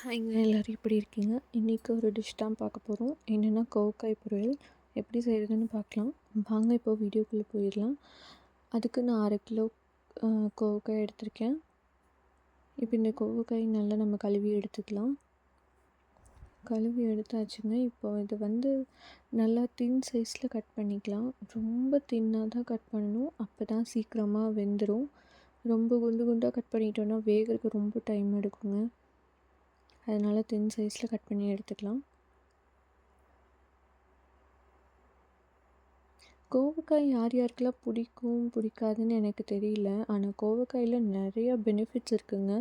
ஹாய்ங்க எல்லோரும் எப்படி இருக்கீங்க? இன்றைக்கி ஒரு டிஷ் தான் பார்க்க போகிறோம் என்னென்னா கோவக்காய் பொரியல். எப்படி செய்கிறதுன்னு பார்க்கலாம். வாங்க இப்போ வீடியோக்குள்ளே போயிடலாம். அதுக்கு நான் அரை கிலோ கோவக்காய் எடுத்திருக்கேன். இப்போ இந்த கோவக்காய் நல்லா நம்ம கழுவி எடுத்துக்கலாம். கழுவி எடுத்தாச்சுங்க. இப்போ இது வந்து நல்லா தின் சைஸில் கட் பண்ணிக்கலாம். ரொம்ப தின்னாக தான் கட் பண்ணணும். அப்போ தான் சீக்கிரமாக வெந்துடும் ரொம்ப குண்டு குண்டாக கட் பண்ணிட்டோன்னா வேகிறதுக்கு ரொம்ப டைம் எடுக்குங்க. அதனால் தின் சைஸில் கட் பண்ணி எடுத்துக்கலாம். கோவக்காய் யார் யாருக்கெல்லாம் பிடிக்கும் பிடிக்காதுன்னு எனக்கு தெரியல. ஆனால் கோவக்காயில் நிறைய பெனிஃபிட்ஸ் இருக்குங்க.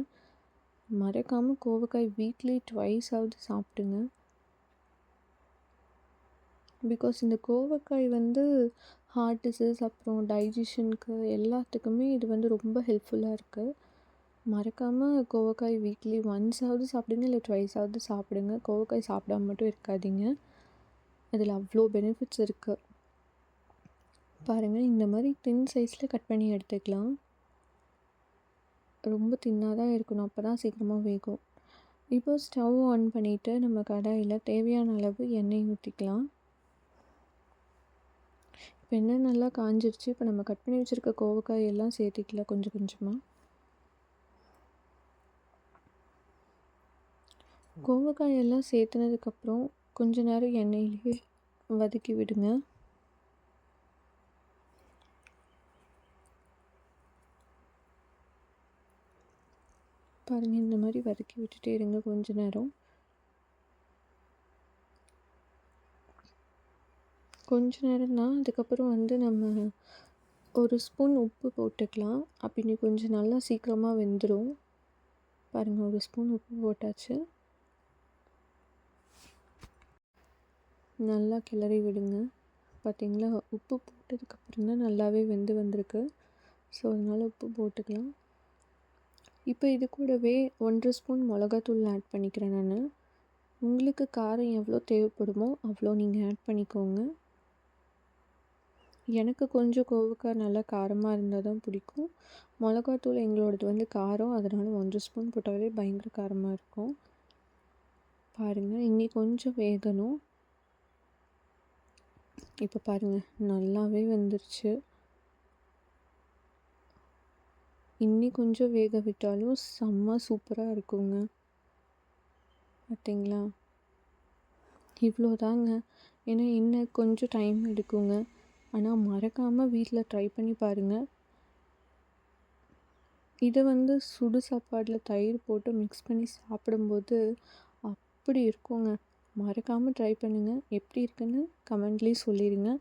மறக்காமல் கோவக்காய் வீக்லி ட்வைஸாவது சாப்பிடுங்க. பிகாஸ் இந்த கோவக்காய் வந்து ஹார்ட் டிசீஸ் அப்புறம் டைஜஷனுக்கு எல்லாத்துக்குமே இது வந்து ரொம்ப ஹெல்ப்ஃபுல்லாக இருக்குது மறக்காமல் கோவக்காய் வீக்லி ஒன்ஸாவது சாப்பிடுங்க இல்லை ட்வைஸாவது சாப்பிடுங்க. கோவக்காய் சாப்பிடாம மட்டும் இருக்காதீங்க. அதில் அவ்வளோ பெனிஃபிட்ஸ் இருக்குது பாருங்கள் இந்த மாதிரி தின் சைஸில் கட் பண்ணி எடுத்துக்கலாம். ரொம்ப தின்னாக தான் இருக்கணும். அப்போ தான் சீக்கிரமாக வேகும். இப்போ ஸ்டவ் ஆன் பண்ணிவிட்டு நம்ம கடாயில் தேவையான அளவு எண்ணெய் ஊற்றிக்கலாம் இப்போ எண்ணெய் நல்லா காஞ்சிருச்சு. இப்போ நம்ம கட் பண்ணி வச்சுருக்க கோவக்காய் எல்லாம் சேர்த்திக்கலாம் கொஞ்சம் கொஞ்சமாக கோவக்காயெல்லாம் சேர்த்துனதுக்கப்புறம் கொஞ்ச நேரம் எண்ணெயிலேயே வதக்கி விடுங்க. பாருங்கள் இந்த மாதிரி வதக்கி விட்டுட்டே இருங்க கொஞ்ச நேரம். கொஞ்ச நேரம் தான் அதுக்கப்புறம் வந்து நம்ம ஒரு ஸ்பூன் உப்பு போட்டுக்கலாம். அப்படி கொஞ்சம் நல்லா சீக்கிரமாக வெந்துடும் பாருங்கள் ஒரு ஸ்பூன் உப்பு போட்டாச்சு. நல்லா கிளறி விடுங்க. பார்த்திங்களா? உப்பு போட்டதுக்கப்புறம் தான் நல்லாவே வெந்து வந்திருக்கு. ஸோ அதனால் உப்பு போட்டுக்கலாம். இப்போ இது கூடவே ஒன்றரை ஸ்பூன் மிளகாத்தூள் ஆட் பண்ணிக்கிறேன் நான். உங்களுக்கு காரம் எவ்வளோ தேவைப்படுமோ அவ்வளோ நீங்கள் ஆட் பண்ணிக்கோங்க. எனக்கு கொஞ்சம் கோவக்காய் நல்லா காரமாக இருந்தால் தான் பிடிக்கும். மிளகாத்தூள் எங்களோடது வந்து காரம். அதனால் ஒன்றரை ஸ்பூன் போட்டாலே பயங்கர காரமாக இருக்கும். பாருங்கள் இன்னி கொஞ்சம் வேகணும். இப்போ பாருங்கள் நல்லாவே வந்துருச்சு. இன்னி கொஞ்சம் வேக விட்டாலும் செம்ம சூப்பராக இருக்குங்க. பார்த்தீங்களா இவ்வளோ தாங்க ஏன்னா இன்னும் கொஞ்சம் டைம் எடுக்குங்க. ஆனால் மறக்காமல் வீட்டில் ட்ரை பண்ணி பாருங்கள் இதை வந்து சுடு சாப்பாடில் தயிர் போட்டு மிக்ஸ் பண்ணி சாப்பிடும்போது அப்படி இருக்குங்க. மறக்காமல் ட்ரை பண்ணுங்கள் எப்படி இருக்குன்னு கமெண்ட்லேயும் சொல்லிடுங்க